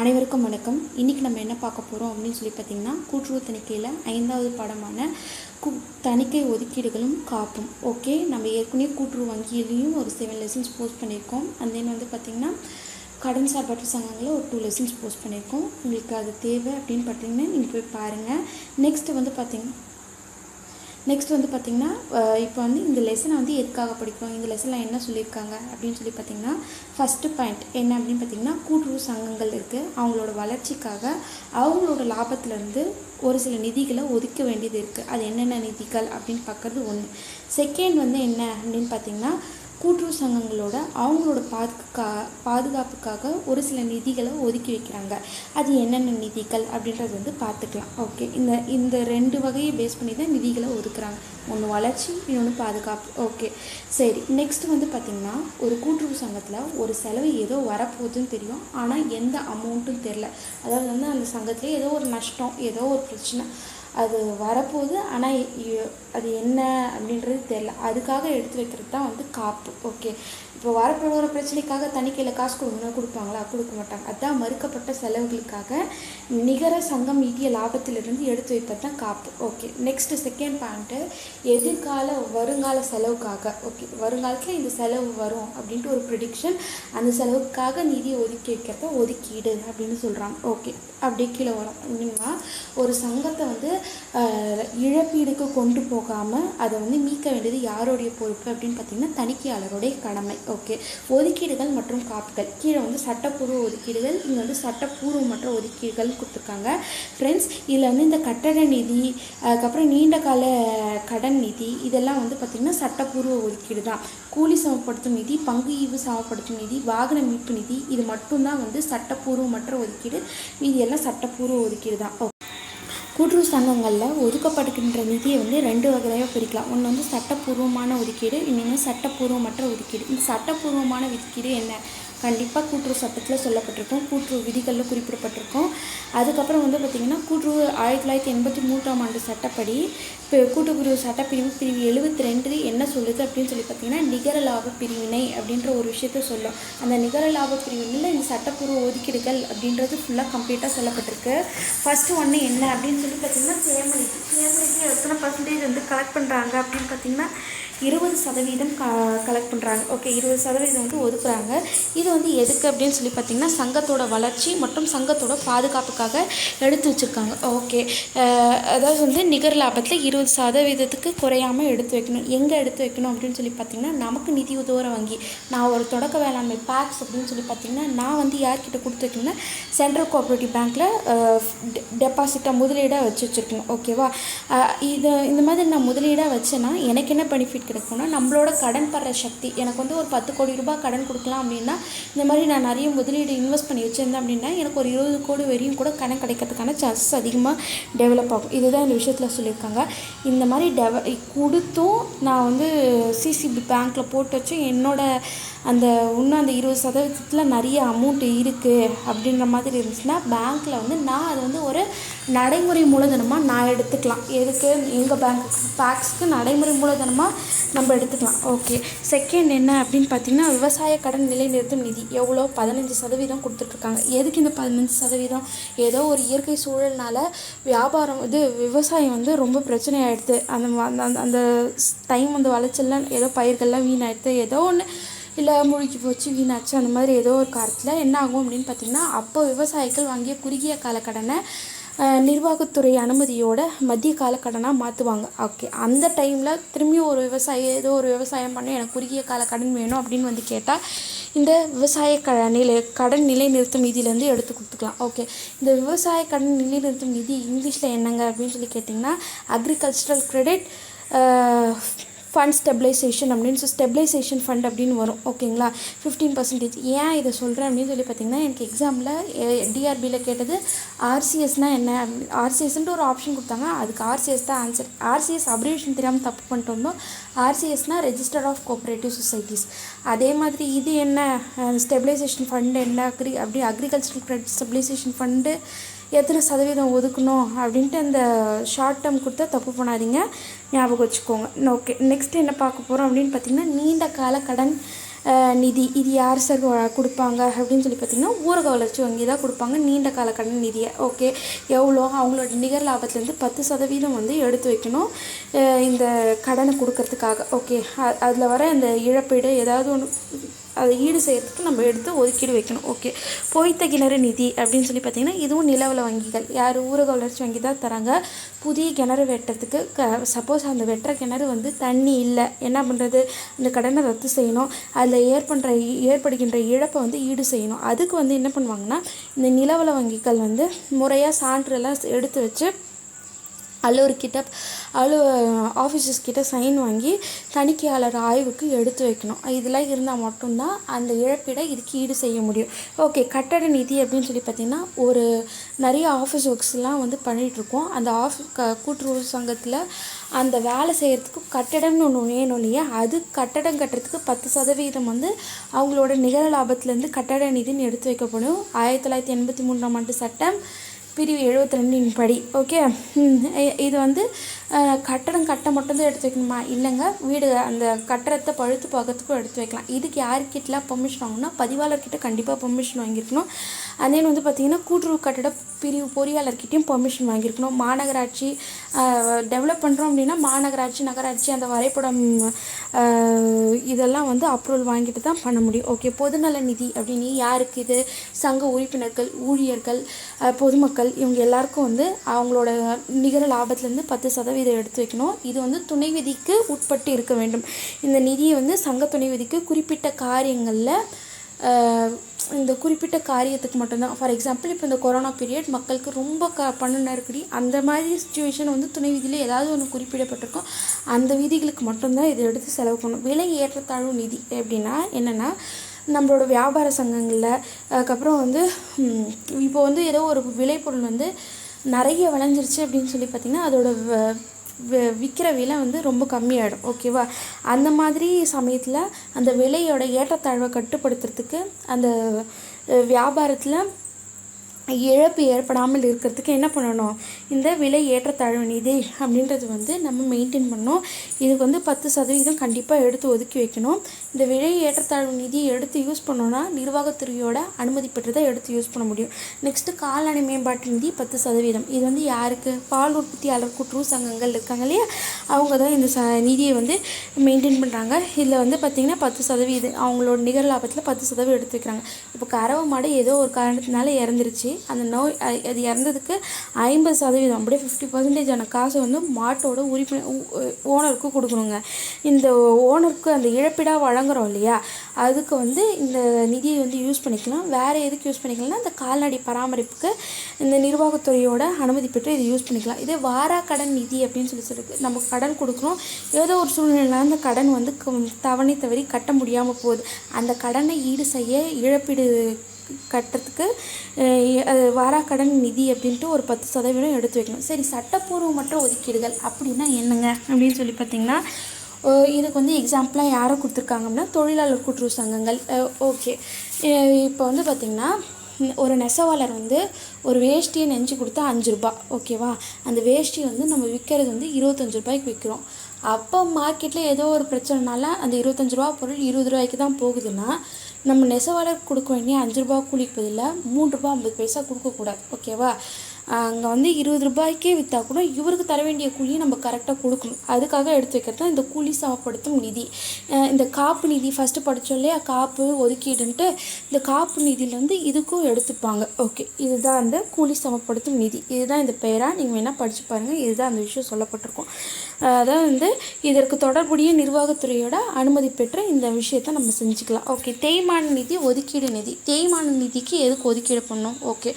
அனைவருக்கும் வணக்கம். இன்றைக்கி நம்ம என்ன பார்க்க போகிறோம் அப்படின்னு சொல்லி பார்த்தீங்கன்னா கூட்டுறவு தணிக்கையில் ஐந்தாவது பாடமான கு தணிக்கை ஒதுக்கீடுகளும் காப்பும். ஓகே நம்ம ஏற்கனவே கூட்டுறவு வங்கியிலையும் ஒரு செவன் லெசன்ஸ் போஸ்ட் பண்ணியிருக்கோம். அண்ட் தென் வந்து பார்த்திங்கன்னா கடன் சாப்பாட்டு சங்கங்களில் ஒரு டூ லெசன்ஸ் போஸ்ட் பண்ணியிருக்கோம். உங்களுக்கு அது தேவை அப்படின்னு பார்த்தீங்கன்னா நீங்கள் போய் பாருங்கள் நெக்ஸ்ட்டு வந்து பார்த்திங்கன்னா நெக்ஸ்ட் வந்து பார்த்திங்கன்னா இப்போ வந்து இந்த லெசனை வந்து எதுக்காக படிக்கிறோம்? இந்த லெசனில் என்ன சொல்லியிருக்காங்க? அப்படின்னு சொல்லி பார்த்திங்கன்னா ஃபஸ்ட்டு பாயிண்ட் என்ன அப்படின்னு பார்த்திங்கன்னா கூட்டுறவு சங்கங்கள் இருக்குது அவங்களோட வளர்ச்சிக்காக அவங்களோட லாபத்திலேருந்து ஒரு சில நிதிகளை ஒதுக்க வேண்டியது இருக்குது அது என்னென்ன நிதிகள் அப்படின்னு பார்க்குறது ஒன்று செகண்ட் வந்து என்ன அப்படின்னு பார்த்திங்கன்னா கூட்டுறவு சங்கங்களோட அவங்களோட பாதுகா பாதுகாப்புக்காக ஒரு சில நிதிகளை ஒதுக்கி வைக்கிறாங்க. அது என்னென்ன நிதிகள் அப்படின்றது வந்து பார்த்துக்கலாம். ஓகே. இந்த இந்த ரெண்டு வகையை பேஸ் பண்ணி தான் நிதிகளை ஒதுக்குறாங்க. ஒன்று வளர்ச்சி இன்னொன்று பாதுகாப்பு. ஓகே. சரி. நெக்ஸ்ட் வந்து பார்த்திங்கன்னா ஒரு கூட்டுறவு சங்கத்தில் ஒரு செலவு ஏதோ வரப்போகுதுன்னு தெரியும். ஆனால் எந்த அமௌண்ட்டும் தெரில. அதாவது வந்து அந்த சங்கத்துலேயே ஏதோ ஒரு நஷ்டம் ஏதோ ஒரு பிரச்சனை. அது வரப்போகுது. ஆனால் அது என்ன அப்படின்றது தெரில அதுக்காக எடுத்து வைக்கிறது தான் வந்து காப்பு. ஓகே இப்போ வரப்போகிற பிரச்சனைக்காக தணிக்கையில் காசு கொடுங்கன்னா கொடுப்பாங்களா? கொடுக்க மாட்டாங்க. அதுதான் மறுக்கப்பட்ட செலவுகளுக்காக நிகர சங்கம் ஈட்டிய லாபத்திலிருந்து எடுத்து வைப்பது தான் காப்பு. ஓகே நெக்ஸ்ட் செகண்ட் பாயிண்ட்டு எதிர்கால வருங்கால செலவுக்காக. ஓகே வருங்காலத்தில் இந்த செலவு வரும் அப்படின்ட்டு ஒரு ப்ரிடிக்ஷன் அந்த செலவுக்காக நிதியை ஒதுக்கி வைக்கிறத ஒதுக்கீடு அப்படின்னு சொல்கிறாங்க ஓகே அப்படியே கீழே வரும். அப்படின்னா ஒரு சங்கத்தை வந்து இழப்பீடுக்கு கொண்டு போகாமல் அதை வந்து மீட்க வேண்டியது யாருடைய பொறுப்பு அப்படின்னு பார்த்தீங்கன்னா தணிக்கையாளருடைய கடமை. ஓகே ஒதுக்கீடுகள் மற்றும் காப்புகள். கீழே வந்து சட்டப்பூர்வ ஒதுக்கீடுகள் இங்கே வந்து சட்டப்பூர்வமற்ற ஒதுக்கீடுகள் கொடுத்துருக்காங்க. ஃப்ரெண்ட்ஸ் இதில் வந்து இந்த கட்டட நிதி அதுக்கப்புறம் நீண்ட கால கடன் நிதி இதெல்லாம் வந்து பார்த்திங்கன்னா சட்டப்பூர்வ ஒதுக்கீடு தான். கூலி சமப்படுத்தும் நிதி பங்கு ஈவு சமப்படுத்தும் நிதி வாகன மீட்பு நிதி இது மட்டும்தான் வந்து சட்டப்பூர்வமற்ற ஒதுக்கீடு. மீதி எல்லாம் சட்டப்பூர்வ ஒதுக்கீடு தான். ஓகே கூட்டுறவு சங்கங்களில் ஒதுக்கப்படுகின்ற நிதியை வந்து ரெண்டு வகையாக பிரிக்கலாம். ஒன்று வந்து சட்டப்பூர்வமான ஒதுக்கீடு இன்னொன்று சட்டப்பூர்வமற்ற ஒதுக்கீடு. இந்த சட்டப்பூர்வமான ஒதுக்கீடு என்ன? கண்டிப்பாக கூட்டுறவு சட்டத்தில் சொல்லப்பட்டிருக்கும். கூட்டுறவு விதிகளில் குறிப்பிடப்பட்டிருக்கும். அதுக்கப்புறம் வந்து பார்த்திங்கன்னா கூட்டுறவு ஆயிரத்தி தொள்ளாயிரத்தி எண்பத்தி மூன்றாம் ஆண்டு சட்டப்படி இப்போ கூட்டுக்குறவு சட்டப்பிரிவு பிரிவு எழுபத்தி ரெண்டு என்ன சொல்லுது அப்படின்னு சொல்லி பார்த்தீங்கன்னா நிகர லாப பிரிவினை அப்படின்ற ஒரு விஷயத்த சொல்லும். அந்த நிகர லாப பிரிவினையில் இந்த சட்டப்பூர்வ ஒதுக்கீடுகள் அப்படின்றது ஃபுல்லாக கம்ப்ளீட்டாக சொல்லப்பட்டிருக்கு. ஃபஸ்ட்டு ஒன்று என்ன அப்படின்னு சொல்லி பார்த்தீங்கன்னா சேமநிதி சேமநிதி எத்தனை பர்சன்டேஜ் வந்து கலெக்ட் பண்ணுறாங்க அப்படின்னு பார்த்தீங்கன்னா இருபது சதவீதம் க கலெக்ட் பண்ணுறாங்க ஓகே இருபது சதவீதம் வந்து ஒதுக்குறாங்க. இது வந்து எதுக்கு அப்படின்னு சொல்லி பார்த்தீங்கன்னா சங்கத்தோட வளர்ச்சி மற்றும் சங்கத்தோட பாதுகாப்புக்காக எடுத்து வச்சுருக்காங்க. ஓகே அதாவது வந்து நிகர் லாபத்தில் இருபது சதவீதத்துக்கு குறையாமல் எடுத்து வைக்கணும். எங்கே எடுத்து வைக்கணும் அப்படின்னு சொல்லி பார்த்தீங்கன்னா நமக்கு நிதி உதவுற வங்கி. நான் ஒரு தொடக்க வேளாண்மை பேக்ஸ் அப்படின்னு சொல்லி பார்த்தீங்கன்னா நான் வந்து யார்கிட்ட கொடுத்து வைக்கணும்னா சென்ட்ரல் கோஆப்ரேட்டிவ் பேங்க்கில் டெபாசிட்டாக முதலீடாக வச்சு வச்சுருக்கணும். ஓகேவா இது இந்த மாதிரி நான் முதலீடாக வச்சேன்னா எனக்கு என்ன பெனிஃபிட் கிடைக்கும்னா நம்மளோட கடன் படுற சக்தி. எனக்கு வந்து ஒரு பத்து கோடி ரூபாய் கடன் கொடுக்கலாம் அப்படின்னா இந்த மாதிரி நான் நிறைய முதலீடு இன்வெஸ்ட் பண்ணி வச்சுருந்தேன் அப்படின்னா எனக்கு ஒரு இருபது கோடி வரையும் கூட கடன் கிடைக்கிறதுக்கான சான்சஸ் அதிகமாக டெவலப் ஆகும். இதுதான் இந்த விஷயத்தில் சொல்லியிருக்காங்க. இந்த மாதிரி டெவ கொடுத்தும் நான் வந்து சிசிபி பேங்க்கில் போட்டு வச்சு என்னோடய அந்த இன்னும் அந்த இருபது சதவீதத்தில் நிறைய அமௌண்ட் இருக்குது அப்படின்ற மாதிரி இருந்துச்சுன்னா பேங்க்கில் வந்து நான் அதை வந்து ஒரு நடைமுறை மூலதனமாக நான் எடுத்துக்கலாம். எதுக்கு? எங்கள் பேங்க் பேக்ஸ்க்கு நடைமுறை மூலதனமாக நம்ம எடுத்துக்கலாம். ஓகே செகண்ட் என்ன அப்படின்னு பார்த்தீங்கன்னா விவசாய கடன் நிலைநிறுத்தும் நிதி. எவ்வளோ? பதினஞ்சு சதவீதம் கொடுத்துட்ருக்காங்க. எதுக்கு இந்த பதினஞ்சு சதவீதம்? ஏதோ ஒரு இயற்கை சூழல்னால வியாபாரம் இது விவசாயம் வந்து ரொம்ப பிரச்சனையாயிடுது. அந்த அந்த அந்த- டைம் வந்து விளைச்சல்லாம் ஏதோ பயிர்கள்லாம் வீணாயிடுது. ஏதோ ஒன்று இல்லை மூழ்கி போச்சு வீணாச்சு. அந்த மாதிரி ஏதோ ஒரு காலத்தில் என்ன ஆகும் அப்படின்னு பார்த்தீங்கன்னா அப்போ விவசாயிகள் வாங்கிய குறுகிய கால கடனை நிர்வாகத்துறை அனுமதியோட மத்திய கால கடனாக மாற்றுவாங்க ஓகே அந்த டைமில் திரும்பியும் ஒரு விவசாயி ஏதோ ஒரு விவசாயம் பண்ண எனக்கு குறுகிய கால கடன் வேணும் அப்படின்னு வந்து கேட்டால் இந்த விவசாய க நிலை கடன் நிலை நிறுத்தும் நிதியிலேருந்து எடுத்து கொடுத்துக்கலாம். ஓகே இந்த விவசாய கடன் நிலை நிறுத்தும் நிதி இங்கிலீஷில் என்னங்க அப்படின்னு சொல்லி கேட்டிங்கன்னா அக்ரிகல்ச்சரல் கிரெடிட் ஃபண்ட் ஸ்டெபிலைசேஷன் அப்படின்னு. ஸோ ஸ்டெபிலைசேஷன் ஃபண்ட் அப்படின்னு வரும். ஓகேங்களா ஃபிஃப்டீன் பர்சன்டேஜ் ஏன் இதை சொல்கிறேன் அப்படின்னு சொல்லி பார்த்தீங்கன்னா எனக்கு எக்ஸாமில் டிஆர்பியில் கேட்டது ஆர்சிஎஸ்னால் என்ன? ஆர்சிஎஸ்ன்ட்டு ஒரு ஆப்ஷன் கொடுத்தாங்க. அதுக்கு ஆர்சிஎஸ் தான் ஆன்சர் ஆர்சிஎஸ் அப்ரிவேஷன் தெரியாமல் தப்பு பண்ணிட்டு வந்தோம். ஆர்சிஎஸ்னால் ரெஜிஸ்டர் ஆஃப் கோஆப்ரேட்டிவ் சொசைட்டிஸ் அதே மாதிரி இது என்ன? ஸ்டெபிலைசேஷன் ஃபண்டு என்ன? அக்ரி அப்படி அக்ரிகல்ச்சரல் கிரெடிட் ஸ்டெபிலைசேஷன் ஃபண்டு எத்தனை சதவீதம் ஒதுக்கணும் அப்படின்ட்டு அந்த ஷார்ட் டேர்ம் கொடுத்தா தப்பு பண்ணாதீங்க. ஞாபகம் வச்சுக்கோங்க. ஓகே நெக்ஸ்ட் என்ன பார்க்க போகிறோம் அப்படின்னு பார்த்தீங்கன்னா நீண்ட கால கடன் நிதி இது யார் சார் கொடுப்பாங்க அப்படின்னு சொல்லி பார்த்தீங்கன்னா ஊரக வளர்ச்சி வங்கி தான் கொடுப்பாங்க நீண்ட கால கடன் நிதியை. ஓகே எவ்வளோ? அவங்களோட நிகர் லாபத்துலேருந்து பத்து சதவீதம் வந்து எடுத்து வைக்கணும் இந்த கடனை கொடுக்கறதுக்காக. ஓகே அதில் வர இந்த இழப்பீடு ஏதாவது ஒன்று அதை ஈடு செய்கிறதுக்கு நம்ம எடுத்து ஒதுக்கீடு வைக்கணும். ஓகே பொய்த்த கிணறு நிதி அப்படின்னு சொல்லி பார்த்தீங்கன்னா இதுவும் நிலவல வங்கிகள். யார் ஊரக வளர்ச்சி வங்கி தான் தராங்க. புதிய கிணறு வெட்டுறதுக்கு க சப்போஸ் அந்த வெட்டுற கிணறு வந்து தண்ணி இல்லை. என்ன பண்ணுறது அந்த கடனை ரத்து செய்யணும். அதில் ஏற்படுற ஏற்படுகின்ற இழப்பை வந்து ஈடு செய்யணும். அதுக்கு வந்து என்ன பண்ணுவாங்கன்னா இந்த நிலவல வங்கிகள் வந்து முறையாக சான்றெல்லாம் எடுத்து வச்சு அலுவலர்கிட்ட அலு ஆஃபீஸர்ஸ் கிட்ட சைன் வாங்கி தணிக்கையாளர் ஆய்வுக்கு எடுத்து வைக்கணும். இதெல்லாம் இருந்தால் மட்டும்தான் அந்த இழப்பீடை இதுக்கு ஈடு செய்ய முடியும். ஓகே கட்டட நிதி அப்படின்னு சொல்லி பார்த்திங்கன்னா ஒரு நிறைய ஆஃபீஸ் ஒர்க்ஸ்லாம் வந்து பண்ணிகிட்ருக்கோம் அந்த ஆஃபீஸ் க கூட்டுறவு சங்கத்தில் அந்த வேலை செய்கிறதுக்கு கட்டடம்னு ஒன்று வேணும் இல்லையா? அது கட்டடம் கட்டுறதுக்கு பத்து சதவீதம் வந்து அவங்களோட நிகர லாபத்துலேருந்து கட்டட நிதின்னு எடுத்து வைக்கப்படும். ஆயிரத்தி தொள்ளாயிரத்தி எண்பத்தி மூன்றாம் ஆண்டு சட்டம் பிரிவு எழுபத்தி ரெண்டின் படி ஓகே இது வந்து கட்டடம் கட்ட மட்டும்தான் எடுத்து வைக்கணுமா? இல்லைங்க வீடு அந்த கட்டடத்தை பழுத்து பார்க்கறதுக்கும் எடுத்து வைக்கலாம். இதுக்கு யார்கிட்டலாம் பெர்மிஷன் வாங்கணும்னா பதிவாளர்கிட்ட கண்டிப்பாக பெர்மிஷன் வாங்கியிருக்கணும். அதே வந்து பார்த்திங்கன்னா கூட்டுறவு கட்டட பிரிவு பொறியாளர்கிட்டையும் பெர்மிஷன் வாங்கியிருக்கணும். மாநகராட்சி டெவலப் பண்ணுறோம் அப்படின்னா மாநகராட்சி நகராட்சி அந்த வரைபடம் இதெல்லாம் வந்து அப்ரூவல் வாங்கிட்டு தான் பண்ண முடியும். ஓகே பொதுநல நிதி அப்படின்னு யாருக்கு இது? சங்க உறுப்பினர்கள் ஊழியர்கள் பொதுமக்கள் இவங்க எல்லாருக்கும் வந்து அவங்களோட நிகர லாபத்துலேருந்து பத்து சதவீதம் எடுத்து வைக்கணும். இது வந்து துணை விதிக்கு உட்பட்டு இருக்க வேண்டும். இந்த நிதியை வந்து சங்க துணை விதிக்கு குறிப்பிட்ட காரியங்களில் இந்த குறிப்பிட்ட காரியத்துக்கு மட்டும்தான். ஃபார் எக்ஸாம்பிள் இப்போ இந்த கொரோனா பீரியட் மக்களுக்கு ரொம்ப க பண நெருக்கடி அந்த மாதிரி சுச்சுவேஷன் வந்து துணை விதியில் ஏதாவது ஒன்று குறிப்பிடப்பட்டிருக்கும். அந்த விதிகளுக்கு மட்டும்தான் இதை எடுத்து செலவு பண்ணணும். விலை ஏற்றத்தாழ்வு நிதி அப்படின்னா என்னென்னா நம்மளோட வியாபார சங்கங்களில் அதுக்கப்புறம் வந்து இப்போ வந்து ஏதோ ஒரு விளைபொருள் வந்து நிறைய விளைஞ்சிருச்சு அப்படின்னு சொல்லி பார்த்திங்கன்னா அதோட வ- விற்கிற விலை வந்து ரொம்ப கம்மியாயிடும். ஓகேவா? அந்த மாதிரி சமயத்தில் அந்த விலையோட ஏற்றத்தாழ்வை கட்டுப்படுத்துறதுக்கு அந்த வியாபாரத்தில் இழப்பு ஏற்படாமல் இருக்கிறதுக்கு என்ன பண்ணணும்? இந்த விலை ஏற்றத்தாழ்வு நிதி அப்படின்றது வந்து நம்ம மெயின்டைன் பண்ணணும். இதுக்கு வந்து பத்து சதவீதம் கண்டிப்பாக எடுத்து ஒதுக்கி வைக்கணும். இந்த விலை ஏற்றத்தாழ்வு நிதியை எடுத்து யூஸ் பண்ணோன்னா நிர்வாகத்துறையோட அனுமதி பெற்று தான் எடுத்து யூஸ் பண்ண முடியும். நெக்ஸ்ட்டு கால்நடை மேம்பாட்டு நிதி பத்து சதவீதம். இது வந்து யாருக்கு? பால் உற்பத்தியாளர் கூட்டுறவு சங்கங்கள் இருக்காங்க இல்லையா? அவங்க தான் இந்த ச நிதியை வந்து மெயின்டைன் பண்ணுறாங்க இதில் வந்து பார்த்திங்கன்னா பத்து சதவீதம் அவங்களோட நிகர லாபத்தில் பத்து சதவீதம் எடுத்து வைக்கிறாங்க. இப்போ கறவை மாடு ஏதோ ஒரு காரணத்தினால இறந்துருச்சு. அந்த நோய் அது இறந்ததுக்கு ஐம்பது சதவீதம் அப்படியே ஃபிஃப்டி பர்சன்டேஜான காசை வந்து மாட்டோட உரிமை ஓனருக்கு கொடுக்கணுங்க. இந்த ஓனருக்கு அந்த இழப்பீடாக வழங்குறோம் இல்லையா? அதுக்கு வந்து இந்த நிதியை வந்து யூஸ் பண்ணிக்கலாம். வேறு எதுக்கு யூஸ் பண்ணிக்கலாம்னா இந்த கால்நடை பராமரிப்புக்கு இந்த நிர்வாகத்துறையோட அனுமதி பெற்று இதை யூஸ் பண்ணிக்கலாம். இதே வாரா கடன் நிதி அப்படின்னு சொல்லி சொல்லிருக்கு. நம்ம கடன் கொடுக்குறோம். ஏதோ ஒரு சூழ்நிலையில் அந்த கடன் வந்து தவணை தவறி கட்ட முடியாமல் போகுது. அந்த கடனை ஈடு செய்ய இழப்பீடு கட்டுறதுக்கு அது வாராக்கடன் நிதி அப்படின்ட்டு ஒரு பத்து சதவீதம் எடுத்து வைக்கணும். சரி சட்டப்பூர்வமற்ற ஒதுக்கீடுகள் அப்படின்னா என்னங்க? அப்படின்னு சொல்லி பார்த்தீங்கன்னா இதுக்கு வந்து எக்ஸாம்பிளாக யாரை கொடுத்துருக்காங்க அப்படின்னா தொழிலாளர் கூட்டுறவு சங்கங்கள். ஓகே இப்போ வந்து பார்த்திங்கன்னா ஒரு நெசவாளர் வந்து ஒரு வேஷ்டியை நெஞ்சு கொடுத்தா அஞ்சு ரூபாய் ஓகேவா அந்த வேஷ்டி வந்து நம்ம விற்கிறது வந்து இருபத்தஞ்சு ரூபாய்க்கு விற்கிறோம் அப்போ மார்க்கெட்டில் ஏதோ ஒரு பிரச்சனைனால அந்த இருபத்தஞ்சு ரூபா பொருள் இருபது ரூபாய்க்கு தான் போகுதுன்னா நம்ம நெசவாளர் கொடுக்க வேண்டிய அஞ்சு ரூபா கூலிக்கு பதிலாக மூணு ரூபா ஐம்பது பைசா கொடுக்கக்கூடாது ஓகேவா அங்கே வந்து இருபது ரூபாய்க்கே விற்றா கூட இவருக்கு தர வேண்டிய கூலியை நம்ம கரெக்டாக கொடுக்கணும். அதுக்காக எடுத்து வைக்கிறது தான் இந்த கூலி சமப்படுத்தும் நிதி. இந்த காப்பு நிதி ஃபஸ்ட்டு படித்தோம் இல்லையா? காப்பு ஒதுக்கீடுன்ட்டு இந்த காப்பு நிதியிலேருந்து இதுக்கும் எடுத்துப்பாங்க. ஓகே இதுதான் அந்த கூலி சமப்படுத்தும் நிதி. இதுதான் இந்த பெயராக நீங்கள் வேணால் படித்து பாருங்கள் இதுதான் அந்த விஷயம் சொல்லப்பட்டிருக்கும். அதாவது அதான் வந்து இதற்கு தொடர்புடைய நிர்வாகத்துறையோட அனுமதி பெற்ற இந்த விஷயத்தை நம்ம செஞ்சுக்கலாம். ஓகே தேய்மான நிதி ஒதுக்கீடு நிதி. தேய்மான நிதிக்கு எதுக்கு ஒதுக்கீடு பண்ணணும்? ஓகே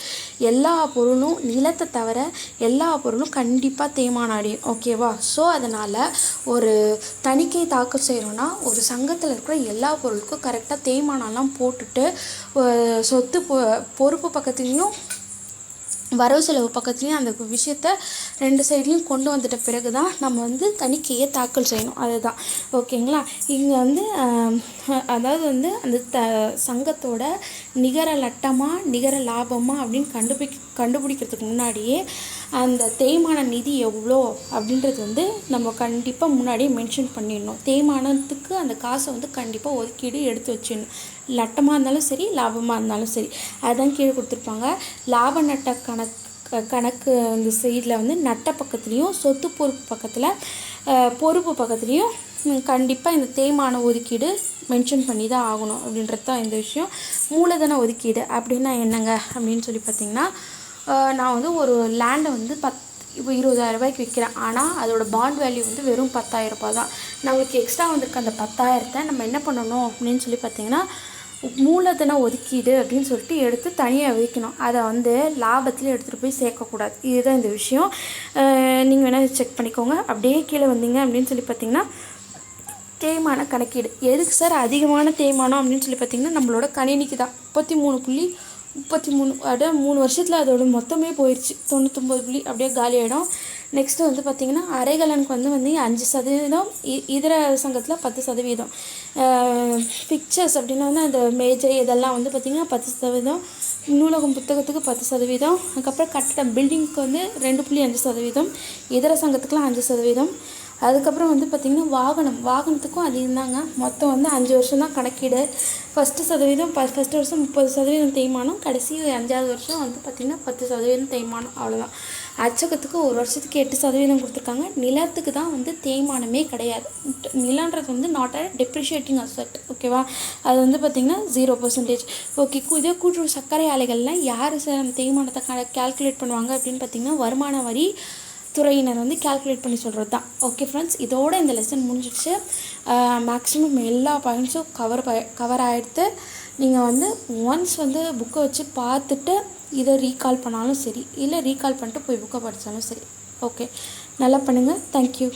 எல்லா பொருளும் நிலத்தை தவிர எல்லா பொருளும் கண்டிப்பாக தேய்மானம் அடையும் ஓகேவா? ஸோ அதனால் ஒரு தணிக்கை தாக்கல் செய்கிறோன்னா ஒரு சங்கத்தில் இருக்கிற எல்லா பொருளுக்கும் கரெக்டாக தேய்மானம்லாம் போட்டுட்டு சொத்து பொ- பொறுப்பு பக்கத்துலேயும் வரவு செலவு பக்கத்துலேயும் அந்த விஷயத்த ரெண்டு சைட்லேயும் கொண்டு வந்துட்ட பிறகு தான் நம்ம வந்து தணிக்கையை தாக்கல் செய்யணும். அதுதான். ஓகேங்களா? இங்கே வந்து அதாவது வந்து அந்த த சங்கத்தோட நிகர லட்டமாக நிகர லாபமாக அப்படின்னு கண்டுபிடி கண்டுபிடிக்கிறதுக்கு முன்னாடியே அந்த தேய்மான நிதி எவ்வளோ அப்படின்றது வந்து நம்ம கண்டிப்பாக முன்னாடியே மென்ஷன் பண்ணிடணும். தேய்மானத்துக்கு அந்த காசை வந்து கண்டிப்பாக ஒதுக்கீடு எடுத்து வச்சிடணும். லட்டமாக இருந்தாலும் சரி லாபமாக இருந்தாலும் சரி அதுதான் கீழே கொடுத்துருப்பாங்க. லாப நட்ட கணக்கு கணக்கு அந்த சைடில் வந்து நட்ட பக்கத்துலேயும் சொத்து பொறுப்பு பக்கத்தில் பொறுப்பு பக்கத்துலேயும் கண்டிப்பாக இந்த தேய்மான ஒதுக்கீடு மென்ஷன் பண்ணி தான் ஆகணும் அப்படின்றது தான் இந்த விஷயம். மூலதன ஒதுக்கீடு அப்படின்னா என்னங்க அப்படின்னு சொல்லி பார்த்தீங்கன்னா நான் வந்து ஒரு லேண்டை வந்து பத் இப்போ இருபதாயிரம் ரூபாய்க்கு விற்கிறேன் ஆனால் அதோட பாண்ட் வேல்யூ வந்து வெறும் பத்தாயிரம் ரூபாய் தான். நம்மளுக்கு எக்ஸ்ட்ரா வந்திருக்க அந்த பத்தாயிரத்தை நம்ம என்ன பண்ணணும் அப்படின்னு சொல்லி பார்த்தீங்கன்னா மூலதன ஒதுக்கீடு அப்படின்னு சொல்லிட்டு எடுத்து தனியாக ஒதுக்கணும் அதை வந்து லாபத்தில் எடுத்துகிட்டு போய் சேர்க்கக்கூடாது. இதுதான் இந்த விஷயம். நீங்கள் வேணால் செக் பண்ணிக்கோங்க. அப்படியே கீழே வந்தீங்க அப்படின்னு சொல்லி பார்த்தீங்கன்னா தேய்மான கணக்கீடு. எதுக்கு சார் அதிகமான தேய்மானம் அப்படின்னு சொல்லி பார்த்தீங்கன்னா நம்மளோட கணினிக்கு தான். முப்பத்தி மூணு புள்ளி முப்பத்தி மூணு அட மூணு வருஷத்தில் அதோட மொத்தமே போயிடுச்சு தொண்ணூத்தொம்பது புள்ளி அப்படியே காலி ஆகிடும் நெக்ஸ்ட்டு வந்து பார்த்திங்கன்னா அரைகலனுக்கு வந்து வந்து அஞ்சு சதவீதம் இ- இதர சங்கத்தில் பத்து சதவீதம். பிக்சர்ஸ் அப்படின்னா வந்து அந்த மேஜை இதெல்லாம் வந்து பார்த்திங்கன்னா பத்து சதவீதம் நூலகம் புத்தகத்துக்கு பத்து சதவீதம் அதுக்கப்புறம் கட்டடம் பில்டிங்க்கு வந்து ரெண்டு புள்ளி அஞ்சு சதவீதம் இதர சங்கத்துக்குலாம் அஞ்சு சதவீதம். அதுக்கப்புறம் வந்து பார்த்திங்கன்னா வாகனம் வாகனத்துக்கும் அதிகம் தாங்க மொத்தம் வந்து அஞ்சு வருஷம் தான் கணக்கீடு. ஃபஸ்ட்டு சதவீதம் ப ஃபஸ்ட்டு வருஷம் முப்பது சதவீதம் தேய்மானம் கடைசி அஞ்சாவது வருஷம் வந்து பார்த்திங்கன்னா பத்து சதவீதம் தேய்மானம் அவ்வளோதான் அச்சகத்துக்கு ஒரு வருஷத்துக்கு எட்டு சதவீதம் கொடுத்துருக்காங்க. நிலத்துக்கு தான் வந்து தேய்மானமே கிடையாது. நிலன்றது வந்து நாட் அ டெப்ரிஷியேட்டிங் அசட் ஓகேவா அது வந்து பார்த்திங்கன்னா ஜீரோ பர்சன்டேஜ் ஓகே இதே கூட்டுறவு சர்க்கரை ஆலைகள்லாம் யார் சார் தேய்மானத்தை கால்குலேட் பண்ணுவாங்க அப்படின்னு பார்த்திங்கன்னா வருமான வரி துறையினர் வந்து கால்குலேட் பண்ணி சொல்கிறது தான் ஓகே ஃப்ரெண்ட்ஸ் இதோட இந்த லெசன் முடிஞ்சிடுச்சு. மேக்ஸிமம் எல்லா பாயிண்ட்ஸும் கவர் கவர் ஆகிடுத்து நீங்கள் வந்து ஒன்ஸ் வந்து புக்கை வச்சு பார்த்துட்டு இதை ரீகால் பண்ணாலும் சரி இல்லை ரீகால் பண்ணிட்டு போய் புக்கை படித்தாலும் சரி. ஓகே நல்லா பண்ணுங்கள் தேங்க்யூ